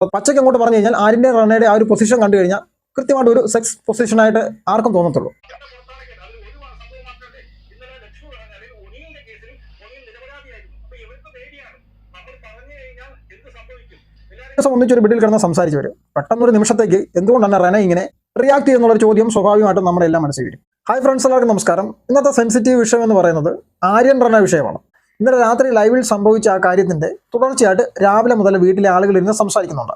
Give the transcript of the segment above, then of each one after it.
പച്ചയ്ക്ക് അങ്ങോട്ട് പറഞ്ഞു കഴിഞ്ഞാൽ ആരിന്റെ റണ്ണയുടെ ആ ഒരു പൊസിഷൻ കണ്ടു കഴിഞ്ഞാൽ കൃത്യമായിട്ട് ഒരു സെക്സ് പൊസിഷനായിട്ട് ആർക്കും തോന്നത്തുള്ളൂ. ദിവസം ഒന്നിച്ചൊരു ബിഡിൽ കിടന്ന് സംസാരിച്ചു വരും പെട്ടെന്നൊരു നിമിഷത്തേക്ക് എന്തുകൊണ്ടാണ് റെന ഇങ്ങനെ റിയാക്ട് ചെയ്യുന്നുള്ളൊരു ചോദ്യം സ്വാഭാവികമായിട്ടും നമ്മുടെ എല്ലാം മനസ്സിൽ വരും. ഹായ് ഫ്രണ്ട്സ് എല്ലാവർക്കും നമസ്കാരം. ഇന്നത്തെ സെൻസിറ്റീവ് വിഷയം എന്ന് പറയുന്നത് ആര്യൻ റെന വിഷയമാണ്. ഇന്നലെ രാത്രി ലൈവിൽ സംഭവിച്ച ആ കാര്യത്തിന്റെ തുടർച്ചയായിട്ട് രാവിലെ മുതൽ വീട്ടിലെ ആളുകൾ ഇരുന്ന് സംസാരിക്കുന്നുണ്ട്.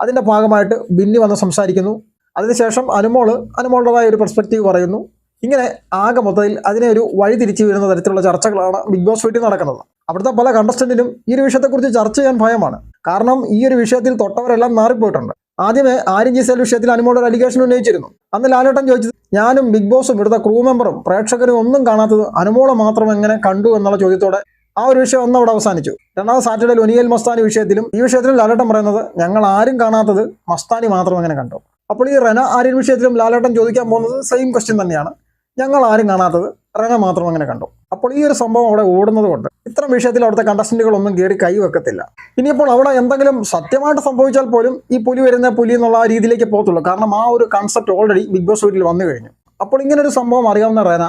അതിന്റെ ഭാഗമായിട്ട് ബിന്നി വന്ന് സംസാരിക്കുന്നു. അതിനുശേഷം അനുമോൾ അനുമോളുടേതായ ഒരു പെർസ്പെക്റ്റീവ് പറയുന്നു. ഇങ്ങനെ ആകെ മൊത്തത്തിൽ അതിനെ ഒരു വഴി തിരിച്ചു വരുന്ന തരത്തിലുള്ള ചർച്ചകളാണ് ബിഗ് ബോസ് വീട്ടിൽ നടക്കുന്നത്. അവിടുത്തെ പല കണ്ടസ്റ്റന്റിനും ഈ ഒരു വിഷയത്തെക്കുറിച്ച് ചർച്ച ചെയ്യാൻ ഭയമാണ്. കാരണം ഈ ഒരു വിഷയത്തിൽ തൊട്ടവരെല്ലാം മാറിപ്പോയിട്ടുണ്ട്. ആദ്യമേ ആര്യൻ ജിസേൽ വിഷയത്തിൽ അനുമോട് ഒരു അലിഗേഷൻ ഉന്നയിച്ചിരുന്നു. അന്ന് ലാലേട്ടൻ ചോദിച്ചത് ഞാനും ബിഗ് ബോസും ഇവിടുത്തെ ക്രൂ മെമ്പറും പ്രേക്ഷകരും ഒന്നും കാണാത്തത് അനുമോളെ മാത്രം എങ്ങനെ കണ്ടു? എന്നുള്ള ചോദ്യത്തോടെ ആ ഒരു വിഷയം ഒന്നവിടെ അവസാനിച്ചു. രണ്ടാമത് സാറ്റർഡേ ഒനിയൽ മസ്താനി വിഷയത്തിലും ഈ വിഷയത്തിലും ലാലേട്ടൻ പറയുന്നത് ഞങ്ങൾ ആരും കാണാത്തത് മസ്താനി മാത്രം അങ്ങനെ കണ്ടു. അപ്പോൾ ഈ റെന ആര്യൻ വിഷയത്തിലും ലാലേട്ടൻ ചോദിക്കാൻ പോകുന്നത് സെയിം ക്വസ്റ്റ്യൻ തന്നെയാണ്. ഞങ്ങൾ ആരും കാണാത്തത് റെന മാത്രം അങ്ങനെ കണ്ടു. അപ്പോൾ ഈ ഒരു സംഭവം അവിടെ ഓടുന്നത് കൊണ്ട് ഇത്തരം വിഷയത്തിൽ അവിടുത്തെ കണ്ടസ്റ്റന്റുകളൊന്നും കയറി കൈ വെക്കത്തില്ല. ഇനിയിപ്പോൾ അവിടെ എന്തെങ്കിലും സത്യമായിട്ട് സംഭവിച്ചാൽ പോലും ഈ പുലി വരുന്ന പുലി എന്നുള്ള ആ രീതിയിലേക്ക് പോകത്തുള്ളൂ. കാരണം ആ ഒരു കൺസെപ്റ്റ് ഓൾറെഡി ബിഗ് ബോസ് വീട്ടിൽ വന്നു കഴിഞ്ഞു. അപ്പോൾ ഇങ്ങനെ ഒരു സംഭവം അറിയാവുന്ന റെന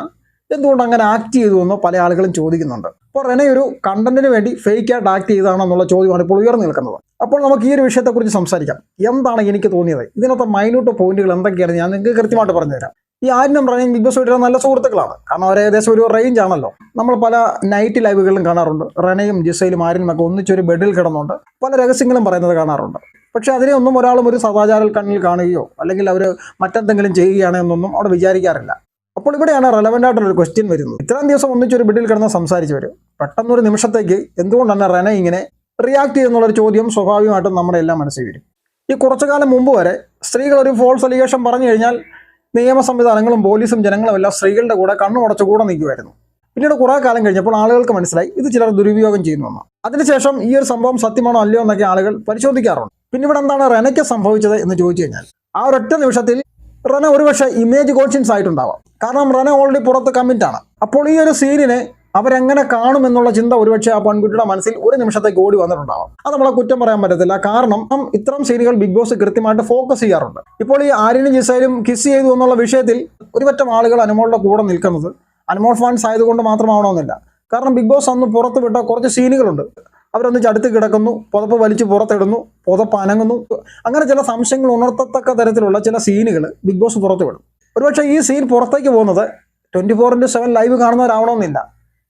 എന്തുകൊണ്ട് അങ്ങനെ ആക്ട് ചെയ്തു എന്നോ പല ആളുകളും ചോദിക്കുന്നുണ്ട്. അപ്പോൾ റെനെ ഒരു കണ്ടന്റിന് വേണ്ടി ഫേക്ക് ആയിട്ട് ആക്ട് ചെയ്താണെന്നുള്ള ചോദ്യമാണ് ഇപ്പോൾ ഉയർന്നു നിൽക്കുന്നത്. അപ്പോൾ നമുക്ക് ഈ ഒരു വിഷയത്തെക്കുറിച്ച് സംസാരിക്കാം. എന്താണ് എനിക്ക് തോന്നിയത്? ഇതിനകത്ത് മൈന്യൂട്ട് പോയിന്റുകൾ എന്തൊക്കെയാണ് ഞാൻ നിങ്ങൾക്ക് കൃത്യമായിട്ട് പറഞ്ഞുതരാം. ഈ ആര്യനും റെനയും ബിഗ് ബോസ് വീട്ടിലെ നല്ല സുഹൃത്തുക്കളാണ്. കാരണം അവർ ഏകദേശം ഒരു റേഞ്ച് ആണല്ലോ. നമ്മൾ പല നൈറ്റ് ലൈവുകളിലും കാണാറുണ്ട്. റെനയും ജിസയിലും ആര്യനും ഒക്കെ ഒന്നിച്ചൊരു ബെഡിൽ കിടന്നുണ്ട് പല രഹസ്യങ്ങളും പറയുന്നത് കാണാറുണ്ട്. പക്ഷെ അതിനെ ഒന്നും ഒരാളും ഒരു സദാചാര കണ്ണിൽ കാണുകയോ അല്ലെങ്കിൽ അവർ മറ്റെന്തെങ്കിലും ചെയ്യുകയാണ് എന്നൊന്നും അവിടെ വിചാരിക്കാറില്ല. അപ്പോൾ ഇവിടെയാണ് റെലവന്റ് ആയിട്ടുള്ള ഒരു ക്വസ്റ്റ്യൻ വരുന്നത്. ഇത്രയും ദിവസം ഒന്നിച്ചൊരു ബെഡിൽ കിടന്ന് സംസാരിച്ചവർ പെട്ടെന്നൊരു നിമിഷത്തേക്ക് എന്തുകൊണ്ടാണ് റെന ഇങ്ങനെ റിയാക്ട് ചെയ്യുന്നുള്ളൊരു ചോദ്യം സ്വാഭാവികമായിട്ടും നമ്മുടെ എല്ലാം മനസ്സിൽ വരും. ഈ കുറച്ചു കാലം മുമ്പ് വരെ സ്ത്രീകൾ ഒരു ഫോൾസ് അലിഗേഷൻ പറഞ്ഞു കഴിഞ്ഞാൽ നിയമ സംവിധാനങ്ങളും പോലീസും ജനങ്ങളും എല്ലാം സ്ത്രീകളുടെ കൂടെ കണ്ണുമടച്ച് കൂടെ നിൽക്കുമായിരുന്നു പിന്നീട് കുറേ കാലം കഴിഞ്ഞപ്പോൾ ആളുകൾക്ക് മനസ്സിലായി ഇത് ചിലർ ദുരുപയോഗം ചെയ്യുന്നു അതിനുശേഷം ഈ ഒരു സംഭവം സത്യമാണോ അല്ലയോ എന്നൊക്കെ ആളുകൾ പരിശോധിക്കാറുണ്ട്. പിന്നെ ഇവിടെ എന്താണ് റെനയ്ക്ക് സംഭവിച്ചത് എന്ന് ചോദിച്ചു കഴിഞ്ഞാൽ ആ ഒരൊറ്റ നിമിഷത്തിൽ റെന ഒരുപക്ഷെ ഇമേജ് കോൺഷ്യൻസ് ആയിട്ടുണ്ടാവാം. കാരണം റന ഓൾറെഡി പുറത്ത് കമ്മിറ്റ് ആണ്. അപ്പോൾ ഈ ഒരു സീനിനെ അവരെങ്ങനെ കാണും എന്നുള്ള ചിന്ത ഒരുപക്ഷെ ആ പെൺകുട്ടിയുടെ മനസ്സിൽ ഒരു നിമിഷത്തേക്ക് ഓടി വന്നിട്ടുണ്ടാവാം. അത് നമ്മളെ കുറ്റം പറയാൻ പറ്റത്തില്ല. കാരണം ഇത്തരം സീനുകൾ ബിഗ് ബോസ് കൃത്യമായിട്ട് ഫോക്കസ് ചെയ്യാറുണ്ട്. ഇപ്പോൾ ഈ ആര്യനും ജിസയിലും കിസ് ചെയ്തു എന്നുള്ള വിഷയത്തിൽ ഒരുപറ്റം ആളുകൾ അനുമോളുടെ കൂടെ നിൽക്കുന്നത് അനുമോൾ ഫാൻസ് ആയതുകൊണ്ട് മാത്രമാവണമെന്നില്ല. കാരണം ബിഗ് ബോസ് അന്ന് പുറത്ത് വിട്ട കുറച്ച് സീനുകളുണ്ട് അവരൊന്ന് ചടുത്ത് കിടക്കുന്നു പുതപ്പ് വലിച്ച് പുറത്തിടുന്നു പുതപ്പ് അനങ്ങുന്നു അങ്ങനെ ചില സംശയങ്ങൾ ഉണർത്തത്തക്ക തരത്തിലുള്ള ചില സീനുകൾ ബിഗ് ബോസ് പുറത്ത് വിടും ഒരുപക്ഷെ ഈ സീൻ പുറത്തേക്ക് പോകുന്നത് twenty four into seven live കാണുന്നവരാവണമെന്നില്ല.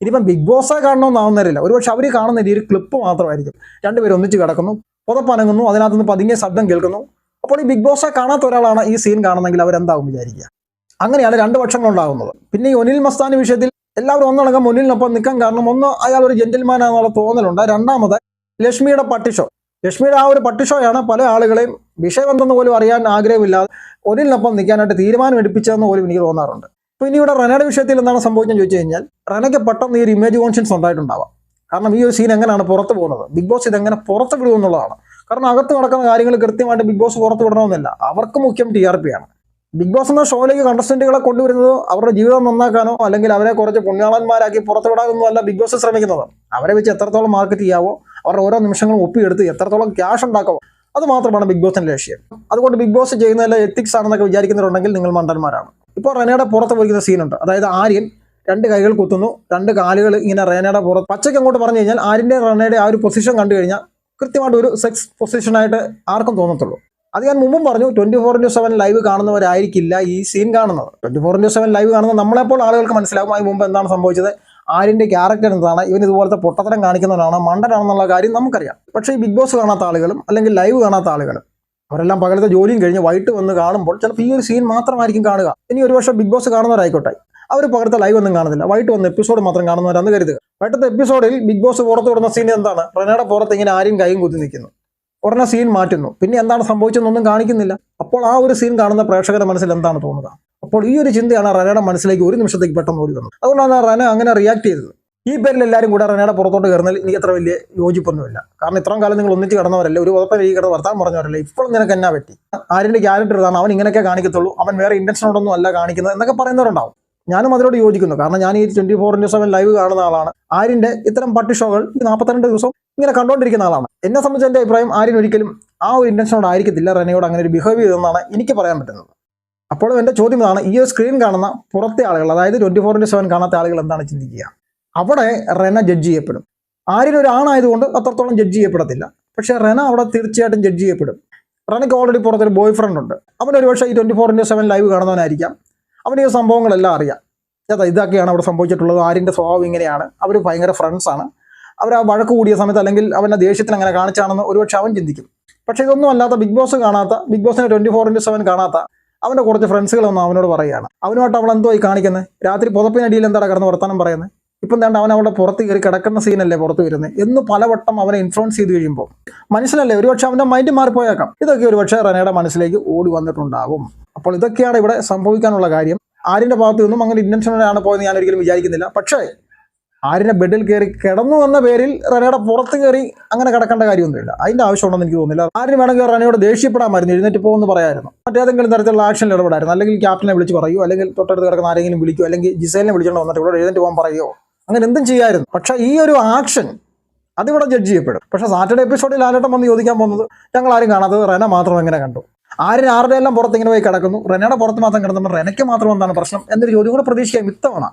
ഇനിയിപ്പം ബിഗ് ബോസേ കാണണമെന്നാവുന്നവരില്ല. ഒരുപക്ഷെ അവർ കാണുന്ന ഒരു ക്ലിപ്പ് മാത്രമായിരിക്കും. രണ്ടുപേരും ഒന്നിച്ച് കിടക്കുന്നു പുതപ്പനങ്ങുന്നു അതിനകത്ത് അതിനകത്തുനിന്ന് പതുങ്ങിയ ശബ്ദം കേൾക്കുന്നു. അപ്പോൾ ഈ ബിഗ് ബോസേ കാണാത്ത ഒരാളാണ് ഈ സീൻ കാണുന്നെങ്കിൽ അവരെന്താവും വിചാരിക്കുക? അങ്ങനെയാണ് രണ്ട് പക്ഷങ്ങളുണ്ടാകുന്നത് പിന്നെ ഈ ഒനിൽ മസ്താനി വിഷയത്തിൽ എല്ലാവരും ഒന്നടങ്കം മുന്നിലിനൊപ്പം നിൽക്കാൻ കാരണം ഒന്ന് അയാൾ ഒരു ജെന്റിൽമാനാണെന്നുള്ള തോന്നലുണ്ട്. രണ്ടാമത് ലക്ഷ്മിയുടെ പട്ടിഷോ. ലക്ഷ്മിയുടെ ആ ഒരു പട്ടിഷോയാണ് പല ആളുകളെയും വിഷയം എന്തെന്ന് പോലും അറിയാൻ ആഗ്രഹമില്ലാതെ ഒരിനൊപ്പം നിൽക്കാനായിട്ട് തീരുമാനം എടുപ്പിച്ചതെന്ന് പോലും എനിക്ക് തോന്നാറുണ്ട്. അപ്പോൾ ഇനി ഇവിടെ റനയുടെ വിഷയത്തിൽ എന്താണ് സംഭവിച്ചത് ചോദിച്ചു കഴിഞ്ഞാൽ റനയ്ക്ക് പെട്ടെന്ന് ഈ ഒരു ഇമേജ് കോൺഷ്യൻസ് ഉണ്ടായിട്ടുണ്ടാവാം. കാരണം ഈ ഒരു സീൻ എങ്ങനെയാണ് പുറത്ത് പോകുന്നത്? ബിഗ് ബോസ് ഇതെങ്ങനെ പുറത്ത് വിടുമെന്നുള്ളതാണ്. കാരണം അകത്ത് നടക്കുന്ന കാര്യങ്ങൾ കൃത്യമായിട്ട് ബിഗ് ബോസ് പുറത്ത് വിടണമെന്നില്ല. അവർക്ക് മുഖ്യം ടി ആർ പി ആണ്. ബിഗ് ബോസ് എന്ന ഷോയിലേക്ക് കണ്ടസ്റ്റന്റുകളെ കൊണ്ടുവരുന്നത് അവരുടെ ജീവിതം നന്നാക്കാനോ അല്ലെങ്കിൽ അവരെ കുറച്ച് പുണ്യാളന്മാരാക്കി പുറത്തുവിടാനൊന്നും അല്ല ബിഗ് ബോസ് ശ്രമിക്കുന്നത്. അവരെ വെച്ച് എത്രത്തോളം മാർക്കറ്റ് ചെയ്യാവോ അവരുടെ ഓരോ നിമിഷങ്ങളും ഒപ്പിയെടുത്ത് എത്രത്തോളം ക്യാഷ് ഉണ്ടാക്കാവോ അത് മാത്രമാണ് ബിഗ് ബോസിന്റെ ലക്ഷ്യം. അതുകൊണ്ട് ബിഗ് ബോസ് ചെയ്യുന്നതല്ല എത്തിക്സ് ആണെന്നൊക്കെ വിചാരിക്കുന്നവരുണ്ടെങ്കിൽ നിങ്ങൾ മണ്ടന്മാരാണ്. ഇപ്പോൾ റെനയുടെ പുറത്ത് പോയിരിക്കുന്ന സീനുണ്ട് അതായത് ആര്യൻ രണ്ട് കൈകൾ കുത്തുന്നു രണ്ട് കാലുകൾ ഇങ്ങനെ റെനയുടെ പുറത്ത് പച്ചയ്ക്ക് അങ്ങോട്ട് പറഞ്ഞു കഴിഞ്ഞാൽ ആര്യന്റെ റെനയുടെ ആ ഒരു പൊസിഷൻ കണ്ടു കഴിഞ്ഞാൽ കൃത്യമായിട്ട് ഒരു സെക്സ് പൊസിഷനായിട്ട് ആർക്കും തോന്നത്തുള്ളൂ. അത് ഞാൻ മുമ്പും പറഞ്ഞു twenty four into seven live കാണുന്നവരായിരിക്കില്ല ഈ സീൻ കാണുന്നത്. Twenty four into seven live കാണുന്ന നമ്മളെപ്പോൾ ആളുകൾക്ക് മനസ്സിലാകും അതിന് മുമ്പ് എന്താണ് സംഭവിച്ചത്? ആര്യന്റെ ക്യാരക്ടർ എന്താണ്? ഇവൻ ഇതുപോലത്തെ പൊട്ടത്തരം കാണിക്കുന്നവനാണ്? മണ്ടനാണെന്നുള്ള കാര്യം നമുക്കറിയാം. പക്ഷേ ഈ ബിഗ് ബോസ് കാണാത്ത ആളുകളും അല്ലെങ്കിൽ ലൈവ് കാണാത്ത ആളുകളും അവരെല്ലാം പകലത്തെ ജോലിയും കഴിഞ്ഞ് വൈകിട്ട് വന്ന് കാണുമ്പോൾ ചിലപ്പോൾ ഈ ഒരു സീൻ മാത്രമായിരിക്കും കാണുക. ഇനി ഒരു പക്ഷേ ബിഗ് ബോസ് കാണുന്നവരായിക്കോട്ടെ. അവർ പകർത്ത ലൈവ് ഒന്നും കാണുന്നില്ല. വൈകിട്ട് വന്ന് എപ്പിസോഡ് മാത്രം കാണുന്നവരാണെന്ന് കരുതുക. വൈകിട്ടത്തെ എപ്പിസോഡിൽ ബിഗ് ബോസ് പുറത്ത് വിടുന്ന സീൻ എന്താണ്? റെനയുടെ പുറത്ത് ഇങ്ങനെ ആരും കൈയും കുത്തി നിൽക്കുന്നു. ഉടനെ സീൻ മാറ്റുന്നു. പിന്നെ എന്താണ് സംഭവിച്ചതെന്നൊന്നും കാണിക്കുന്നില്ല. അപ്പോൾ ആ ഒരു സീൻ കാണുന്ന പ്രേക്ഷകരുടെ മനസ്സിൽ എന്താണ് തോന്നുക അപ്പോൾ ഈ ഒരു ചിന്തയാണ് റനയുടെ മനസ്സിലേക്ക് ഒരു നിമിഷത്തേക്ക് പെട്ടെന്ന് ഓടി വന്നത്. അതുകൊണ്ടാണ് റന അങ്ങനെ റിയാക്ട് ചെയ്തത്. ഈ പേരിൽ എല്ലാവരും കൂടെ റനയുടെ പുറത്തോട്ട് കയറുന്നതിൽ എനിക്ക് അത്ര വലിയ യോജിപ്പൊന്നുമില്ല. കാരണം ഇത്രയും കാലം നിങ്ങൾ ഒന്നിച്ച് കിടന്നവരല്ലേ ഒരു ഉറപ്പം ഈ കിടന്ന് വർത്താൻ പറഞ്ഞവരല്ലേ ഇപ്പോൾ നിനക്ക് എന്നാ പറ്റി? ആര്യന്റെ ക്യാരക്ടർ ഇതാണ് അവൻ ഇങ്ങനെയൊക്കെ കാണിക്കത്തുള്ളൂ അവൻ വേറെ ഇന്റൻഷനോടൊന്നും അല്ല കാണിക്കുന്നത് എന്നൊക്കെ പറയുന്നവരുണ്ടാവും. ഞാനും അതിനോട് യോജിക്കുന്നു. കാരണം ഞാൻ ഈ twenty four into seven live കാണുന്ന ആളാണ്. ആര്യന്റെ ഇത്തരം പട്ടി ഷോകൾ ഈ നാൽപ്പത്തിരണ്ട് ദിവസം ഇങ്ങനെ കണ്ടുകൊണ്ടിരിക്കുന്ന ആളാണ്. എന്നെ സംബന്ധിച്ച് എന്റെ അഭിപ്രായം ആര്യൻ ഒരിക്കലും ആ ഒരു ഇന്റൻഷനോട് ആയിരിക്കത്തില്ല. റെനയോട് അങ്ങനെ ഒരു ബിഹേവ് ചെയ്തെന്നാണ് എനിക്ക് പറയാൻ പറ്റുന്നത്. അപ്പോൾ എന്റെ ചോദ്യം ഇതാണ് ഈ ഒരു സ്ക്രീൻ കാണുന്ന പുറത്തെ ആളുകൾ അതായത് ട്വന്റി ഫോർ ഇന്റു സെവൻ കാണാത്ത ആളുകൾ എന്താണ് ചിന്തിക്കുക? അവിടെ റെന ജഡ്ജ് ചെയ്യപ്പെടും. ആര്യൻ ഒരു ആണായതുകൊണ്ട് അത്രത്തോളം ജഡ്ജ് ചെയ്യപ്പെടത്തില്ല. പക്ഷേ റെന അവിടെ തീർച്ചയായിട്ടും ജഡ്ജ് ചെയ്യപ്പെടും. റെനയ്ക്ക് ഓൾറെഡി പുറത്തൊരു ബോയ് ഫ്രണ്ട് ഉണ്ട്. അവൻ പക്ഷേ ഈ twenty four into seven live കാണുന്നവനായിരിക്കാം. അവന് ഈ സംഭവങ്ങളെല്ലാം അറിയാം. ചേട്ടാ ഇതൊക്കെയാണ് അവിടെ സംഭവിച്ചിട്ടുള്ളത്. ആര്യന്റെ സ്വഭാവം ഇങ്ങനെയാണ്. അവർ ഭയങ്കര ഫ്രണ്ട്സാണ് അവർ ആ വഴക്ക് കൂടിയ സമയത്ത് അല്ലെങ്കിൽ അവന്റെ ദേഷ്യത്തിന് അങ്ങനെ കാണിച്ചാണെന്ന് ഒരുപക്ഷെ അവൻ ചിന്തിക്കും. പക്ഷേ ഇതൊന്നും അല്ലാത്ത ബിഗ് ബോസ് കാണാത്ത ബിഗ് ബോസിനെ ട്വന്റി ഫോർ ഇന്റു സെവൻ കാണാത്ത അവന്റെ കുറച്ച് ഫ്രണ്ട്സുകളൊന്നും അവനോട് പറയുകയാണ്. അവനുമായിട്ട് അവൾ എന്തോ ഈ കാണിക്കുന്നത് രാത്രി പുതപ്പിനടിയിൽ എന്താണ് കിടന്ന് വർത്താനം പറയുന്നത് ഇപ്പം തേണ്ട അവൻ അവിടെ പുറത്ത് കയറി കിടക്കുന്ന സീനല്ലേ പുറത്ത് വരുന്നത് എന്ന് പലവട്ടം അവനെ ഇൻഫ്ലുവൻസ് ചെയ്ത് കഴിയുമ്പോൾ മനസ്സിലല്ലേ? ഒരുപക്ഷെ അവന്റെ മൈൻഡ് മാറിപ്പോയേക്കാം. ഇതൊക്കെ ഒരുപക്ഷെ റനയുടെ മനസ്സിലേക്ക് ഓടി വന്നിട്ടുണ്ടാകും അപ്പോൾ ഇതൊക്കെയാണ് ഇവിടെ സംഭവിക്കാനുള്ള കാര്യം. ആര്യന്റെ ഭാഗത്തു നിന്നും അങ്ങനെ ഇന്റൻഷനാണ് പോയെന്ന് ഞാൻ ഒരിക്കലും വിചാരിക്കുന്നില്ല. പക്ഷേ ആര്യന്റെ ബെഡിൽ കയറി കിടന്നു എന്ന പേരിൽ റനയുടെ പുറത്ത് കയറി അങ്ങനെ കിടക്കേണ്ട കാര്യമൊന്നുമില്ല. അതിന്റെ ആവശ്യമുണ്ടെന്ന് എനിക്ക് തോന്നുന്നില്ല. ആര്യന് വേണമെങ്കിൽ റനയോട് ദേഷ്യപ്പെടാമായിരുന്നു എഴുന്നേറ്റ് പോകുമെന്ന് പറയായിരുന്നു. മറ്റേതെങ്കിലും തരത്തിലുള്ള ആക്ഷൻ ഇടപെടായിരുന്നു. അല്ലെങ്കിൽ ക്യാപ്റ്റനെ വിളിച്ച് പറയൂ? അല്ലെങ്കിൽ തൊട്ടടുത്ത് കിടക്കുന്ന ആരെങ്കിലും വിളിക്കൂ? അല്ലെങ്കിൽ ജിസേലിനെ വിളിച്ചുകൊണ്ട് വന്നിട്ട് ഇവിടെ എഴുന്നേറ്റ് പോകാൻ പറയുമോ അങ്ങനെ എന്തും ചെയ്യായിരുന്നു. പക്ഷെ ഈ ഒരു ആക്ഷൻ അതിവിടെ ജഡ്ജ് ചെയ്യപ്പെടും. പക്ഷെ സാറ്റർഡേ എപ്പിസോഡിൽ ലാലേട്ടൻ വന്ന് ചോദിക്കാൻ പോകുന്നത് ഞങ്ങൾ ആരും കാണാത്തത് റെന മാത്രം എങ്ങനെ കണ്ടു? ആരും ആരുടെ എല്ലാം പുറത്ത് ഇങ്ങനെ പോയി കിടക്കുന്നു? റെനയുടെ പുറത്ത് മാത്രം കിടന്നുണ്ട് റെനയ്ക്ക് മാത്രം എന്താണ് പ്രശ്നം? എന്നൊരു ചോദ്യം കൂടെ പ്രതീക്ഷിക്കാം ഇത്തവണ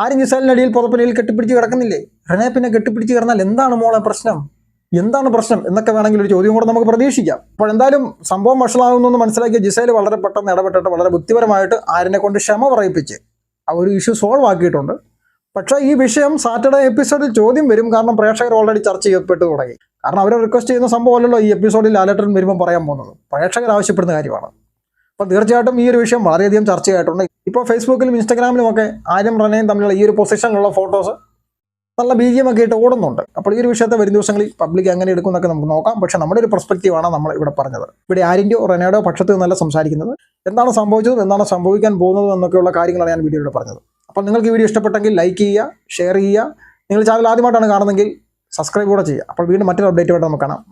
ആരും ജിസാലിനടിയിൽ പുറപ്പിനിൽ കെട്ടിപ്പിടിച്ച് കിടക്കുന്നില്ലേ? റെനെ പിന്നെ കെട്ടിപ്പിടിച്ച് കിടന്നാൽ എന്താണ് മോളെ പ്രശ്നം? എന്താണ് പ്രശ്നം? എന്നൊക്കെ വേണമെങ്കിൽ ഒരു ചോദ്യം കൂടെ നമുക്ക് പ്രതീക്ഷിക്കാം. അപ്പോൾ എന്തായാലും സംഭവം വഷളാകുന്നു മനസ്സിലാക്കിയ ജിസൈൽ വളരെ പെട്ടെന്ന് ഇടപെട്ടിട്ട് വളരെ ബുദ്ധിപരമായിട്ട് ആരിനെ കൊണ്ട് ക്ഷമ പറയിപ്പിച്ച് ആ ഒരു ഇഷ്യൂ സോൾവ് ആക്കിയിട്ടുണ്ട്. പക്ഷേ ഈ വിഷയം സാറ്റർഡേ എപ്പിസോഡിൽ ചോദ്യം വരും. കാരണം പ്രേക്ഷകർ ഓൾറെഡി ചർച്ച ചെയ്യപ്പെട്ടു തുടങ്ങി. കാരണം അവർ റിക്വസ്റ്റ് ചെയ്യുന്ന സംഭവമല്ലല്ലോ ഈ എപ്പിസോഡിൽ ലാലേട്ടൻ വരുമ്പോൾ പറയാൻ പോകുന്നത്. പ്രേക്ഷകർ ആവശ്യപ്പെടുന്ന കാര്യമാണ്. അപ്പോൾ തീർച്ചയായിട്ടും ഈ ഒരു വിഷയം വളരെയധികം ചർച്ചയായിട്ടുണ്ട്. ഇപ്പോൾ ഫേസ്ബുക്കിലും ഇൻസ്റ്റാഗ്രാമിലും ഒക്കെ ആര്യം റനയും തമ്മിലുള്ള ഈ ഒരു പൊസിഷനിലുള്ള ഫോട്ടോസ് നല്ല ബി ജി എം ഒക്കെ ആയിട്ട് ഓടുന്നുണ്ട്. അപ്പോൾ ഈ ഒരു വിഷയത്തെ വരും ദിവസങ്ങളിൽ പബ്ലിക് എങ്ങനെ എടുക്കും എന്നൊക്കെ നമുക്ക് നോക്കാം. പക്ഷെ നമ്മുടെ ഒരു പെർസ്പെക്റ്റീവാണ് നമ്മൾ ഇവിടെ പറഞ്ഞത്. ഇവിടെ ആരിന്റെയോ റെനയുടെയോ പക്ഷത്ത് നിന്നല്ല സംസാരിക്കുന്നത്. എന്താണ് സംഭവിച്ചത് എന്താണ് സംഭവിക്കാൻ പോകുന്നത് എന്നൊക്കെയുള്ള കാര്യങ്ങളാണ് ഞാൻ വീഡിയോയിൽ പറഞ്ഞത്. അപ്പോൾ നിങ്ങൾക്ക് ഈ വീഡിയോ ഇഷ്ടപ്പെട്ടെങ്കിൽ ലൈക്ക് ചെയ്യുക ഷെയർ ചെയ്യുക. നിങ്ങൾ ചാനൽ ആദ്യമായിട്ടാണ് കാണുന്നതെങ്കിൽ സബ്സ്ക്രൈബ് കൂടെ ചെയ്യുക. അപ്പോൾ വീണ്ടും മറ്റൊരു അപ്ഡേറ്റുമായിട്ട് നമുക്ക് കാണാം.